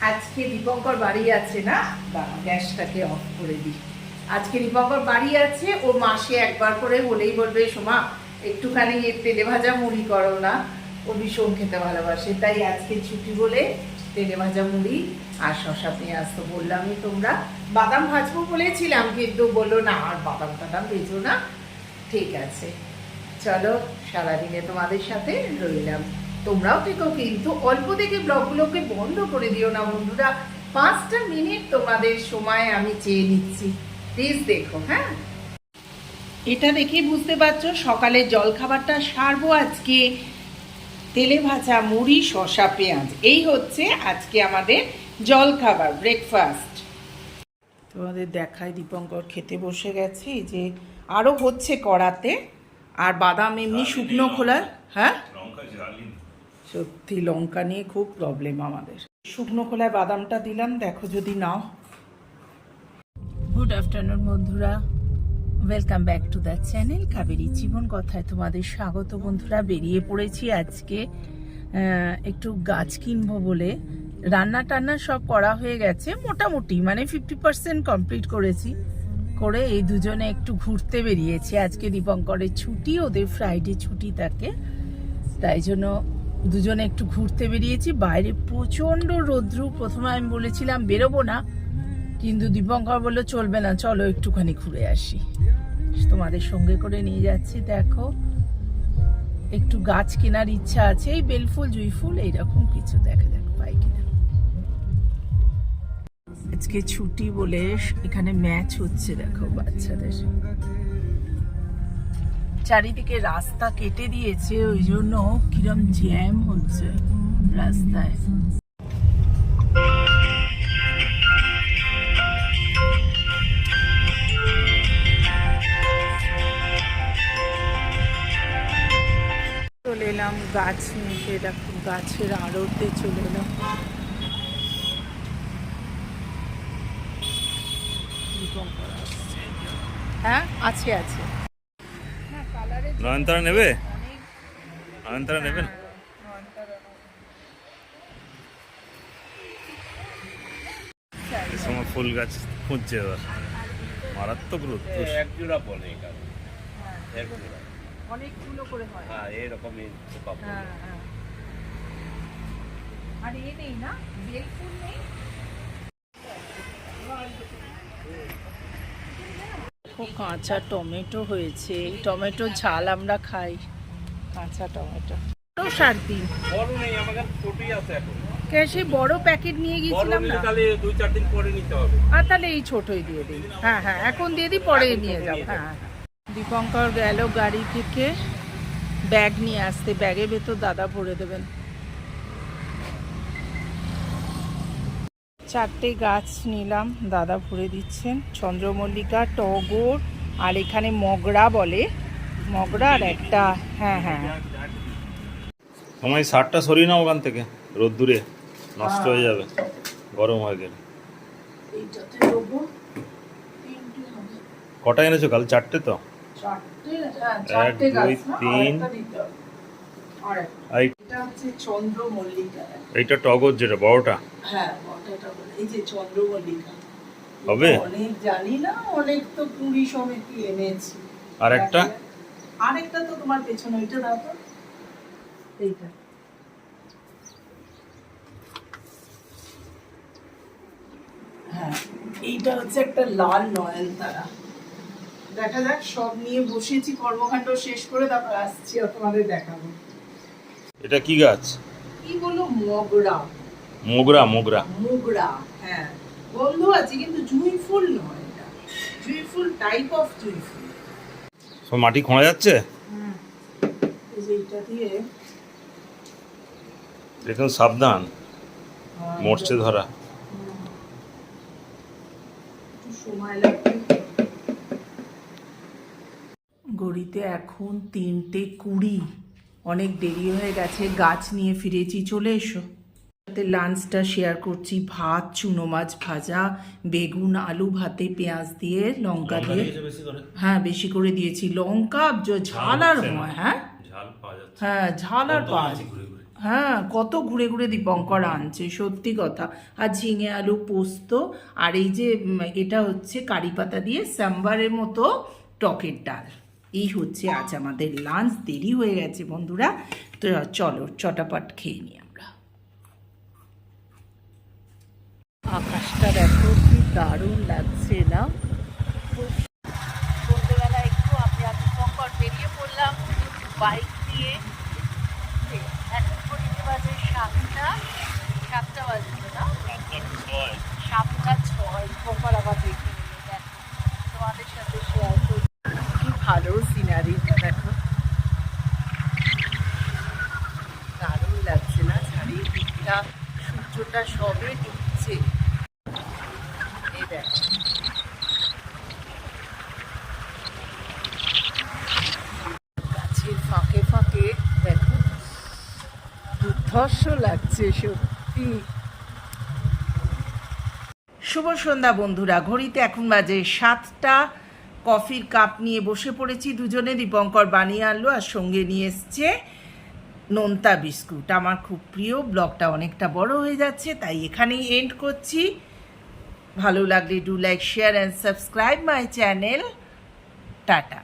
আজকে দীপঙ্কর বাড়ি আছে না? গ্যাসটাকে অফ করে দিই। আজকে দীপঙ্কর বাড়ি আছে, ও মাসে একবার করে বলেই বলবে, সোমা, একটুখানি তেলে ভাজা মুড়ি করো না। ও ভীষণ খেতে ভালোবাসে, তাই আজকে ছুটি বলে তেলে ভাজা মুড়ি আর শশা পেঁয়াজ তো বললামই তোমরা। বাদাম ভাজবো বলেছিলাম, কিন্তু বলল না, আর বাদাম টাদাম ভেজো না। ঠিক আছে, চলো, সারাদিনে তোমাদের সাথে রইলাম। তোমরাও থেকো কিন্তু অল্প দেখে ব্লগগুলোকে বন্ধ করে দিও না বন্ধুরা। পাঁচটা মিনিট তোমাদের সময় আমি চেয়ে নিচ্ছি। প্লিজ দেখো হ্যাঁ? এটা দেখে বুঝতে পারছ সকালে জলখাবারটা সারবো আজকে। তেলে ভাজা মুড়ি শশা পেঁয়াজ এই হচ্ছে আজকে আমাদের জলখাবার ব্রেকফাস্ট তোমাদের দেখায় দীপঙ্কর খেতে বসে গেছে যে আরও হচ্ছে কড়াতে আর বাদাম এমনি শুকনো খোলা হ্যাঁ? সত্যি লঙ্কা নিয়ে খুব প্রবলেম আমাদের। শুকনো খোলায় বাদামটা দিলাম, দেখো যদি নাও। গুড আফটারনুন বন্ধুরা। Welcome back to the channel Kaberi জীবন কথায় তোমাদের স্বাগত বন্ধুরা। বেরিয়ে পড়েছি আজকে একটু গাছ কিনবো বলে। রান্না টান্না সব করা হয়ে গেছে, মোটামুটি মানে ফিফটি পার্সেন্ট কমপ্লিট করেছি। করে এই দুজনে একটু ঘুরতে বেরিয়েছি। আজকে দীপঙ্করের ছুটি, ওদের ফ্রাইডে ছুটি থাকে। তাই জন্য দুজনে একটু ঘুরতে বেরিয়েছি। বাইরে প্রচণ্ড রৌদ্র। প্রথমে আমি বলেছিলাম, বেরোবো না। কিন্তু দীপঙ্কর বলল, চলবে না, চলো একটুখানি ঘুরে আসি। তোমাদের সঙ্গে করে নিয়ে যাচ্ছি, দেখো। একটু গাছ কেনার ইচ্ছা আছে, এই বেলফুল, জুইফুল, এইরকম কিছু দেখা যাক, পাই কিনা। আজকে ছুটি বলে এখানে ম্যাচ হচ্ছে, দেখো বাচ্চাদের। চারিদিকে রাস্তা কেটে দিয়েছে, ওই জন্য কিরম জ্যাম হচ্ছে রাস্তায়। চলে এলাম গাছ নিতে, দেখো গাছের আড়তে চলে এলাম। হ্যাঁ আছে আছে। নয়নতারা নেবে নয়নতারা এই সময় ফুল গাছ খুঁজছে এবার মারাত্মক রোদ্দুর এক জোড়া বলে এক জোড়া অনেকগুলো করে হয় হ্যাঁ এরকমই হ্যাঁ হ্যাঁ আর এ নেই না নেই ও কাঁচা টমেটো হয়েছে। এই টমেটো ঝাল আমরা খাই। কাঁচা টমেটো। সার দিন। বড় প্যাকেট নিয়ে গিয়েছিলাম না? আর তাহলে এই ছোটই দিয়ে দিই। হ্যাঁ হ্যাঁ এখন দিয়ে দিই পরে নিয়ে যাও হ্যাঁ হ্যাঁ। দীপঙ্কর গেল গাড়ি থেকে। ব্যাগ নিয়ে আসতে। ব্যাগের ভেতর দাদা ভরে দেবেন। চারটে গাছ নিলাম দাদা ভরে দিচ্ছেন। চন্দ্রমল্লিকা টগর আর এখানে মগরা বলে। মগরা আর একটা হ্যাঁ হ্যাঁ। তোমার এই শার্টটা সরিয়ে নাও ওখান থেকে রোদ্দুরে। নষ্ট হয়ে যাবে গরম হয়ে গেলে। কটা এনেছো কাল? চারটে তো? চারটে হ্যাঁ এক, দুই, তিন। এইটা টগর যেটা বড়টা? হ্যাঁ বটাটা বলে। এই যে চন্দ্রমল্লিকা। হবে? অনেক জানি না অনেক তো কুড়ি সমিতি এনেছি। আর একটা আরেকটা তো তোমার পেছনে ওইটা দাও তো। এইটা। হ্যাঁ এইটা হচ্ছে একটা লাল নয়নতারা দেখা যাক সব নিয়ে বসেছি কর্মকাণ্ড শেষ করে তারপর আসছি আর তোমাদের দেখাবো। এটা কি গাছ? কি বলো মগরা মোগরা মোগরা। মুগরা হ্যাঁ। গন্ধ আছে কিন্তু জুঁই ফুল নয় এটা। জুঁই ফুল টাইপ অফ জুঁই ফুল। সব মাটি খোঁড়া যাচ্ছে? এই যে এইটা দিয়ে দেখুন সাবধান। আহ, মরছে ধরা। হুম। একটু সময় লাগবে। ঘড়িতে এখন তিনটে কুড়ি। অনেক দেরি হয়ে গেছে গাছ নিয়ে ফিরেছি চলে এসো। সাথে লাঞ্চটা শেয়ার করছি। ভাত চুনো মাছ ভাজা বেগুন আলু ভাতে পেঁয়াজ দিয়ে লঙ্কা দিয়ে। হ্যাঁ বেশি করে দিয়েছি। লঙ্কা ঝাল আর হয় হ্যাঁ? ঝাল পাওয়া হ্যাঁ আর পাঁচ হ্যাঁ কত ঘুরে ঘুরে দীপঙ্কর আনছে সত্যি কথা। আর ঝিঙে আলু পোস্ত আর এই যে এটা হচ্ছে কারি পাতা দিয়ে সাম্বারের মতো টকের ডাল। এই হচ্ছে আজ আমাদের লাঞ্চ। দেরি হয়ে গেছে বন্ধুরা। তো চলো চটাপট খেয়ে নিই আমরা আকাশটা দেখো কি দারুণ লাগছে না? সন্ধ্যেবেলা একটু আমি আর দীপঙ্কর বেরিয়ে পড়লাম বাইক দিয়ে এখন ঘড়িতে বাজে সাতটা সাতটা বাজে না? সাতটা ছয়। দীপঙ্কর আবার দেখে তোমাদের সাথে শেয়ার করি। কি ভালো সিনারিটা দেখো। দারুণ লাগছে না? চারিদিকটা সূর্যটা সবে ডুবছে এই দেখো গাছের ফাঁকে ফাঁকে দেখো দুর্ধর্ষ লাগছে সত্যি। শুভ সন্ধ্যা বন্ধুরা, ঘড়িতে এখন বাজে সাতটা। কফির কাপ নিয়ে বসে পড়েছি, দুজনে দীপঙ্কর বানিয়ে আনলো আর সঙ্গে নিয়ে এসছে নোনতা বিস্কুট। আমার খুব প্রিয়, ব্লগটা অনেকটা বড় হয়ে যাচ্ছে, তাই এখানেই এন্ড করছি। ভালো লাগলে do like share and subscribe my channel tata.